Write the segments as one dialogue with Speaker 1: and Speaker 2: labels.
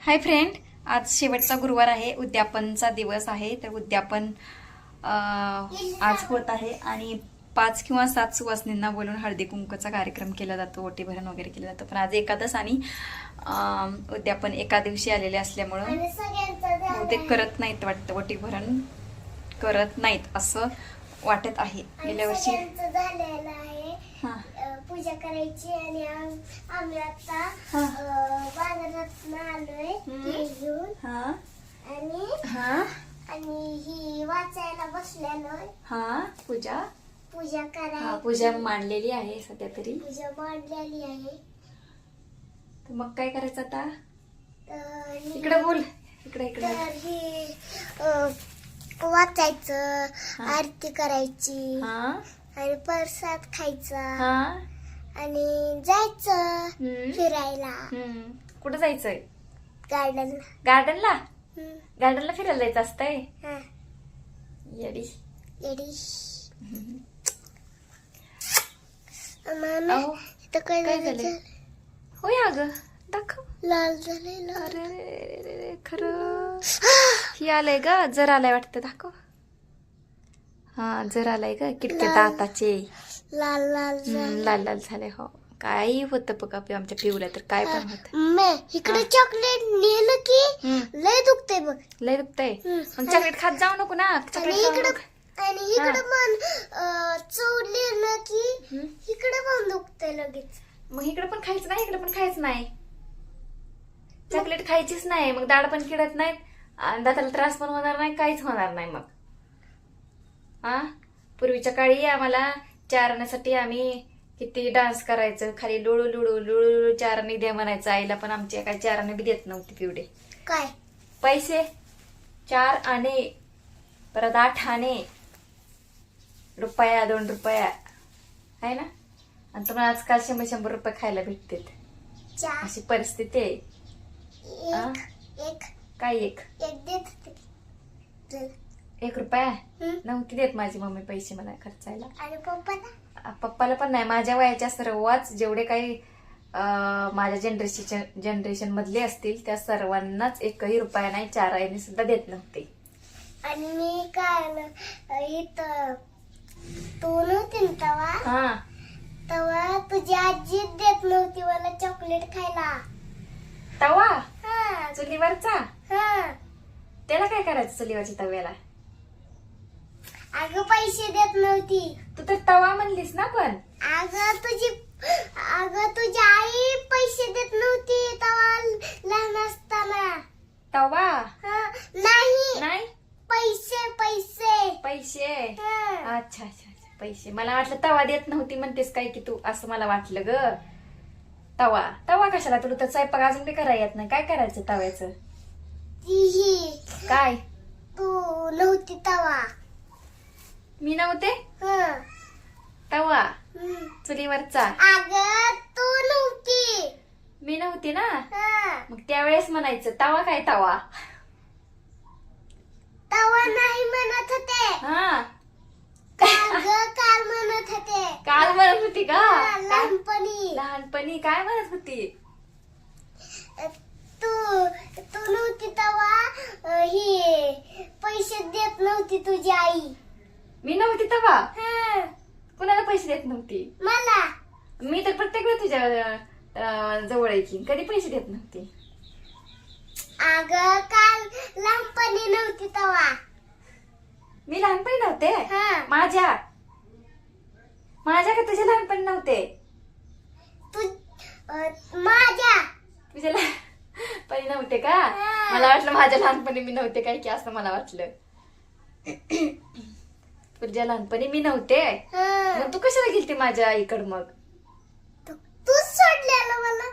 Speaker 1: Hi friend आज शेवटचा गुरुवार आहे. उद्यापनचा दिवस आहे. तर उद्यापन आज होत आहे आणि पाच किंवा सात सुवासनींना बोलून हळदी कुंकूचा कार्यक्रम केला जातो. ओटीभरण वगैरे केलं जातं. पण आज एकादश आणि उद्यापन एका दिवशी आलेले असल्यामुळं बहुतेक करत नाहीत वाटतं. ओटीभरण करत नाहीत असं वाटत आहे. गेल्या वर्षी
Speaker 2: सगळ्यांचं झालेलं आहे
Speaker 1: हा
Speaker 2: अं, पूजा करायची आणि आम- आम्ही आता
Speaker 1: हा.
Speaker 2: बाजारात आलोय
Speaker 1: हम्म.
Speaker 2: घेऊन.
Speaker 1: हा.
Speaker 2: आणि
Speaker 1: हा.
Speaker 2: आणि ही वाचायला बसलेलोय.
Speaker 1: हा पूजा?
Speaker 2: पूजा
Speaker 1: हा
Speaker 2: करायची
Speaker 1: पूजा मांडलेली आहे सध्या तरी.
Speaker 2: पूजा मांडलेली आहे.
Speaker 1: तर मग काय करायचं आता?
Speaker 2: तर ही-
Speaker 1: इकडे बोल. इकडे इकडे.
Speaker 2: तर ही अं, वाचायचं. आरती करायची
Speaker 1: हा.
Speaker 2: आणि प्रसाद खायचा.
Speaker 1: हा.
Speaker 2: आणि जायचं. फिरायला.
Speaker 1: कुठं जायचंय?
Speaker 2: गार्डन
Speaker 1: गार्डनला गार्डनला फिरायला जायचं असतंय?
Speaker 2: हा.
Speaker 1: येडी. अहो
Speaker 2: तर काय
Speaker 1: काय
Speaker 2: झालं
Speaker 1: झालंय? होय अगं दाखव.
Speaker 2: लाल झाले लाल.
Speaker 1: अरे रे रे रे रे, खरं. ही. आलंय ग जर आलाय वाटतं दाखव. हा जर आलाय ग किटके
Speaker 2: लाल.
Speaker 1: दाताचे.
Speaker 2: लाल लाल
Speaker 1: हम्म, लाल लाल झाले हो. काही होतं बघा पे- आमच्या पिवल्या तर काय पण होत.
Speaker 2: मे इकडे चॉकलेट नेलं की
Speaker 1: हम्म.
Speaker 2: लय दुखते बघ.
Speaker 1: लय दुखतंय?
Speaker 2: हम्म.
Speaker 1: मग चॉकलेट खात जाऊ नको ना.
Speaker 2: आणि
Speaker 1: चॉकलेट खाऊ
Speaker 2: इकडे
Speaker 1: नको.
Speaker 2: आणि इकडे पण अं, चोरलेलं की
Speaker 1: हम्म.
Speaker 2: इकडे पण दुखते लगेच.
Speaker 1: मग इकडे पण खायचं नाही इकडे पण खायचं नाही. चॉकलेट खायचीच नाही मग दाड पण किडत नाहीत. आणि दाताला त्रास पण होणार नाही काहीच होणार नाही मग. हा? पूर्वीच्या काळी आम्हाला चारण्यासाठी आम्ही किती डान्स करायचं खाली लुळू लुळू लुळू लुळू चारणी द्या म्हणायचं. आईला पण आमच्या काही चारणे बी देत नव्हती पिवडे.
Speaker 2: काय?
Speaker 1: पैसे? चार आणे. परत आठ आणे. रुपया दोन रुपया. आहे ना? आणि तुम्हाला आजकाल शंभर शंभर रुपये खायला भेटतात.
Speaker 2: चार.
Speaker 1: अशी परिस्थिती आहे. आ?
Speaker 2: एक. एक
Speaker 1: काय एक?
Speaker 2: एक देत.
Speaker 1: एक रुपया. नव्हती देत माझी मम्मी पैसे मला खर्चायला.
Speaker 2: आणि पप्पाला?
Speaker 1: आ, पप्पाला पण नाही. माझ्या वयाच्या सर्वच जेवढे काही अं, माझ्या जनरेशन जनरेशन मधले असतील त्या सर्वांनाच एकही रुपया नाही चार आईने सुद्धा देत नव्हते.
Speaker 2: आणि मी काय इथं तू नव्हती ना तवा?
Speaker 1: हा.
Speaker 2: तवा तुझी आजी देत नव्हती मला चॉकलेट खायला.
Speaker 1: तवा?
Speaker 2: हा.
Speaker 1: चुलीवरचा?
Speaker 2: हा.
Speaker 1: त्याला काय करायचं चुलीवरच्या तव्याला?
Speaker 2: अगं पैसे देत नव्हती.
Speaker 1: तू तर तवा म्हणलीस ना पण.
Speaker 2: अगं तुझी अगं तुझी आई पैसे देत नव्हती तवा लहान असताना.
Speaker 1: तवा?
Speaker 2: हा नाही.
Speaker 1: नाही?
Speaker 2: पैसे पैसे.
Speaker 1: पैसे?
Speaker 2: हा.
Speaker 1: अच्छा अच्छा अच्छा पैसे. मला वाटलं तवा देत नव्हती म्हणतेस काय की तू असं मला वाटलं ग. तवा. तवा कशाला? तुला तर स्वयंपाक अजून बी करायला येत नाही. काय करायचं तव्याचं?
Speaker 2: ती ही
Speaker 1: काय?
Speaker 2: तू नव्हती तवा.
Speaker 1: मी नव्हते तवा. चुलीवरचा.
Speaker 2: अगं तू नव्हती.
Speaker 1: मी नव्हती ना? मग त्यावेळेस म्हणायचं तवा काय तवा
Speaker 2: तवा नाही म्हणत होते.
Speaker 1: हा.
Speaker 2: अगं काल म्हणत होते.
Speaker 1: काल म्हणत होती का?
Speaker 2: हा,
Speaker 1: काय?
Speaker 2: लहानपणी.
Speaker 1: लहानपणी काय म्हणत होती?
Speaker 2: तू तू नव्हती तवा अं, ही पैसे देत नव्हती तुझी आई.
Speaker 1: मी नव्हती तवा कुणाला पैसे देत नव्हती.
Speaker 2: मला.
Speaker 1: मी तर प्रत्येक वेळी तुझ्या अं, जवळ यायची. कधी पैसे देत नव्हती.
Speaker 2: अगं काल लहानपणी नव्हती तवा
Speaker 1: मी लहानपणी नव्हते?
Speaker 2: हा.
Speaker 1: माझ्या. माझ्या का तुझ्या लहानपणी नव्हते?
Speaker 2: तू अं, माझ्या.
Speaker 1: तुझ्या लहानपणी नव्हते का. मला वाटलं माझ्या लहानपणी मी नव्हते काय की असं मला वाटलं. तुझ्या लहानपणी मी नव्हते
Speaker 2: हा.
Speaker 1: मग तू कशाला गेलती माझ्या आईकडं मग?
Speaker 2: तू- तूच सोडलेलं मला.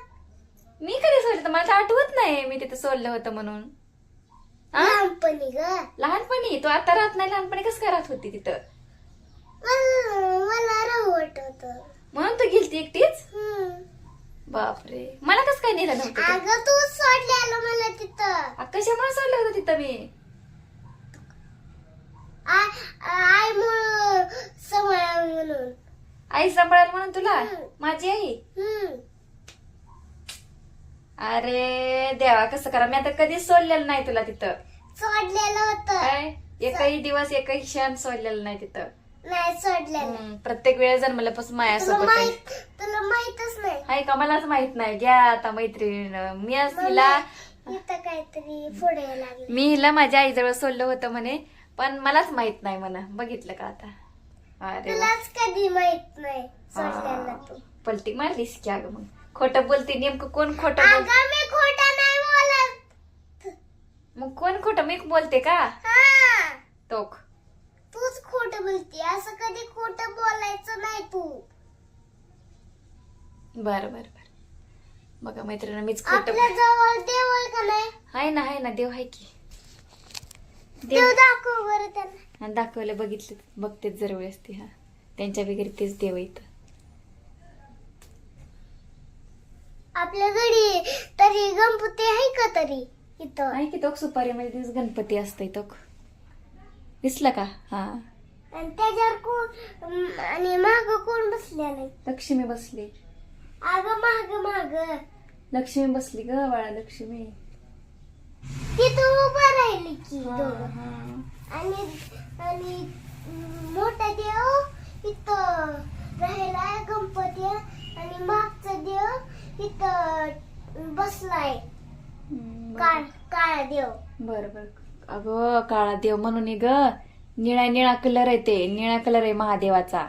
Speaker 1: मी कधी सोडलं मला तर आठवत नाही मी तिथे सोडलं होतं म्हणून?
Speaker 2: लहानपणी ग.
Speaker 1: लहानपणी? तू आता राहत नाही लहानपणी कसं काय राहत होती तिथं?
Speaker 2: मला मला राहू वाटत.
Speaker 1: म्हणून तू गेलती एकटीच? बापरे. मला कसं काय नेलं नव्हतं ते?
Speaker 2: अगं तू सोडलेलं मला तिथं.
Speaker 1: कशामुळे सोडलं होतं तिथं मी?
Speaker 2: आई समळ म्हणून
Speaker 1: आई सांभाळायला म्हणून तुला?
Speaker 2: हम्म.
Speaker 1: माझी आई?
Speaker 2: हम्म.
Speaker 1: अरे देवा कसं करा. मी आता कधीच सोडलेलं नाही तुला तिथं.
Speaker 2: सोडलेलं होतं.
Speaker 1: काय? एकही दिवस एकही क्षण सोडलेलं नाही तिथं.
Speaker 2: नाही सोडलेलं.
Speaker 1: हम्म, प्रत्येक वेळेस जन्मल्यापासून
Speaker 2: तुला
Speaker 1: आहे.
Speaker 2: माहीत तुला माहितच नाही.
Speaker 1: हाय का? मलाच माहीत नाही. घ्या आता मैत्रीण. मी आज हिला
Speaker 2: इथं काहीतरी पुढे लागले.
Speaker 1: मी हिला माझ्या आईजवळ सोडलं होतं म्हणे. पण मलाच माहीत नाही म्हणा. बघितलं का आता? अरे वा.
Speaker 2: कधी माहीत नाही. सोडलेलं तू.
Speaker 1: पलटी मारलीस की अगं मग? खोटं बोलते नेमकं कोण खोटं बोल
Speaker 2: अगं मी खोटं नाही बोलत.
Speaker 1: मग कोण खोटं? मी बोलते का?
Speaker 2: हा.
Speaker 1: तोक.
Speaker 2: तूच खोट बोलते. असं कधी खोट बोलायचं नाही तू.
Speaker 1: बरं बरं बरं. बघा मैत्रिणी मीच खोटं
Speaker 2: आपल्या जवळ देव आहे का नाही?
Speaker 1: हाय ना हाय ना देव हाय की.
Speaker 2: देव दाखव बरं त्यांना.
Speaker 1: आणि दाखवलं बघितले बघतेच जर वेळेस ते हा. त्यांच्या वगैरे तेच देव इथं
Speaker 2: आपल्या घरी तरी गणपती आहे का तरी इथं?
Speaker 1: आहे की तोक सुपारीमध्ये दिवस गणपती असतंय तोक. दिसला का? हा.
Speaker 2: आणि त्याच्यावर कोण आणि माग कोण बसलेलं
Speaker 1: लक्ष्मी बसली.
Speaker 2: अगं माग माग.
Speaker 1: लक्ष्मी बसली ग बाळा लक्ष्मी.
Speaker 2: तिथं की दोघं
Speaker 1: हा.
Speaker 2: आणि आणि मोठा देव इथं राहिलाय गणपती आणि मागचा देव इथं बसलाय काळ काळा देव.
Speaker 1: बरं बरं. अगं काळा देव म्हणून ग. निळा निळा कलर आहे ते. निळा कलर आहे महादेवाचा.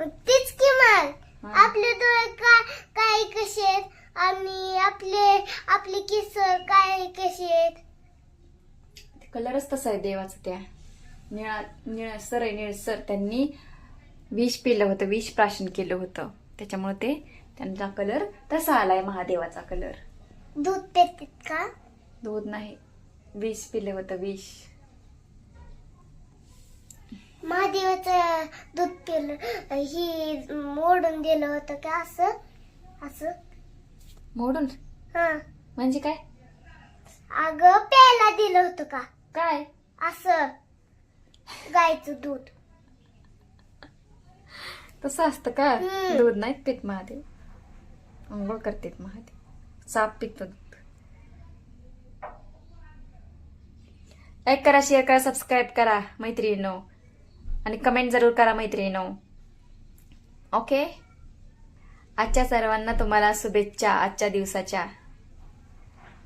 Speaker 2: तीच की मग. आपले डोळे काय काय कसे आहेत? आणि आपले आपले केस काय कसे आहेत?
Speaker 1: कलरच तसा आहे देवाचा त्या. निळा निळा सर आहे निळ सर. त्यांनी विष पिलं होतं विष प्राशन केलं होतं. त्याच्यामुळे ते त्यांचा कलर तसा आलाय महादेवाचा कलर.
Speaker 2: दूध पितात का?
Speaker 1: दूध नाही. विष पिलं होतं विष.
Speaker 2: महादेवाचं दूध पिलं ही मोडून दिलं होतं का असं? असं?
Speaker 1: मोडून?
Speaker 2: हा.
Speaker 1: म्हणजे काय?
Speaker 2: अगं प्यायला दिलं होतं का?
Speaker 1: काय?
Speaker 2: असं. गायचं दूध.
Speaker 1: तसं असतं का?
Speaker 2: हम्म.
Speaker 1: दूध नाही पित महादेव. आंघोळ करतेत महादेव. साप पितो दूध. लाईक करा शेअर करा सबस्क्राईब करा मैत्रिणीनो. आणि कमेंट जरूर करा मैत्रिणीनो. ओके आजच्या सर्वांना तुम्हाला शुभेच्छा आजच्या दिवसाच्या.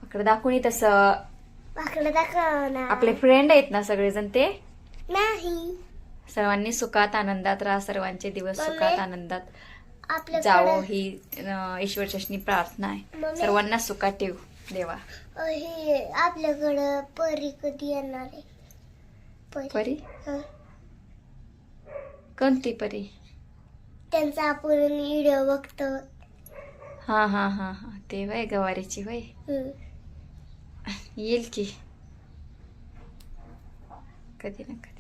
Speaker 1: इकडे दाखवून तसं.
Speaker 2: वाकडं
Speaker 1: आपले फ्रेंड आहेत ना सगळेजण ते?
Speaker 2: नाही.
Speaker 1: सर्वांनी सुखात आनंदात राहा सर्वांचे दिवस
Speaker 2: मम्मी,
Speaker 1: सुखात आनंदात जाओ
Speaker 2: आपल्याकडे
Speaker 1: ही अं, ईश्वरचरणी प्रार्थना आहे.
Speaker 2: मम्मी.
Speaker 1: सर्वांना सुखात ठेव देवा.
Speaker 2: हे आपल्याकडं परी कधी येणार आहे? परी?
Speaker 1: परी?
Speaker 2: हं.
Speaker 1: कोणती परी?
Speaker 2: त्यांचा आपण व्हिडिओ बघतो.
Speaker 1: हा हा हा हा. ते वय गवारीची वय
Speaker 2: हं.
Speaker 1: येईल की कधी ना कधी